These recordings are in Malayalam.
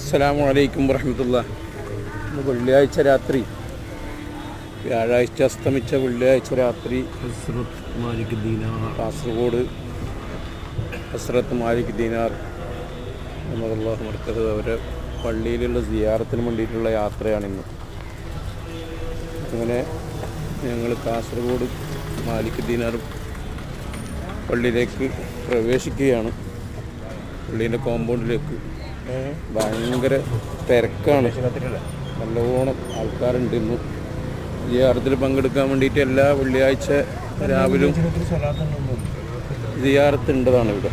അസ്സലാമു അലൈക്കും വറഹമത്തുള്ള ഇന്ന് വെള്ളിയാഴ്ച രാത്രി. വ്യാഴാഴ്ച അസ്തമിച്ച വെള്ളിയാഴ്ച രാത്രി. ഹസ്രത്ത് മാലിക് ദീനാർ. കാസർഗോഡ് ഹസ്രത്ത് മാലിക് ദീനാർ എന്നുള്ള മർക്കത് അവരെ പള്ളിയിലുള്ള സിയാറത്തിന് വേണ്ടിയിട്ടുള്ള യാത്രയാണിന്ന്. അങ്ങനെ ഞങ്ങൾ കാസർഗോഡ് മാലിക് ദീനാർ പള്ളിയിലേക്ക് പ്രവേശിക്കുകയാണ്. പള്ളീന്റെ കോമ്പൗണ്ടിലേക്ക് ഭയങ്കര തിരക്കാണ്. നല്ലോണം ആൾക്കാരുണ്ട് ഇന്ന്. ഈ സിയാറത്തിൽ പങ്കെടുക്കാൻ വേണ്ടിയിട്ട് എല്ലാ വെള്ളിയാഴ്ച രാവിലും ഇതിയാറത്തുണ്ടതാണ് ഇവിടെ.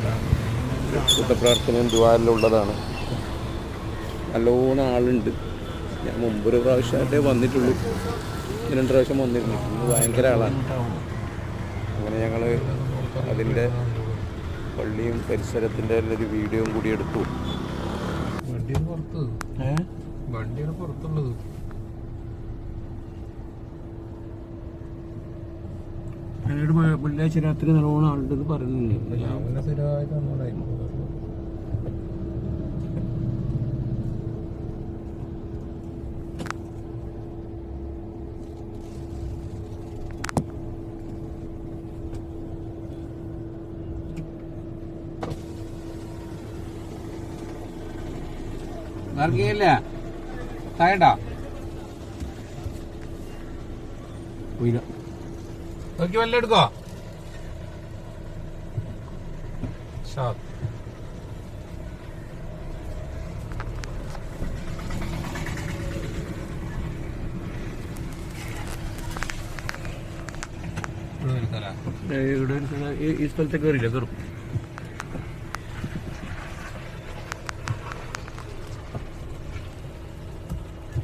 കൂട്ടപ്രാർത്ഥനയും ദ്വാരെല്ലാം ഉള്ളതാണ്. നല്ലോണം ആളുണ്ട്. ഞാൻ മുമ്പൊരു പ്രാവശ്യമായിട്ടേ വന്നിട്ടുള്ളൂ. രണ്ട് പ്രാവശ്യം വന്നിരുന്നു. ഇന്ന് ഭയങ്കര ആളാണ് അങ്ങനെ ഞങ്ങൾ അതിന്റെ പള്ളിയും പരിസരത്തിന്റെ ഒരു വീഡിയോയും കൂടി എടുത്തു. വണ്ടിയാണ് പുറത്ത്. വണ്ടിയാണ് പുറത്തുള്ളത്. വെള്ളിയാഴ്ച രാത്രി നല്ലോണം ആളുണ്ടെന്ന് പറഞ്ഞില്ലേ? സ്ഥിരമായിട്ട് താഴണ്ട പോയില്ല നോക്കി വല്ല എടുക്കോ. ഷാത്ത് ഇവിടെ ഈ സ്ഥലത്തേക്ക് കയറിയില്ല? കയറും.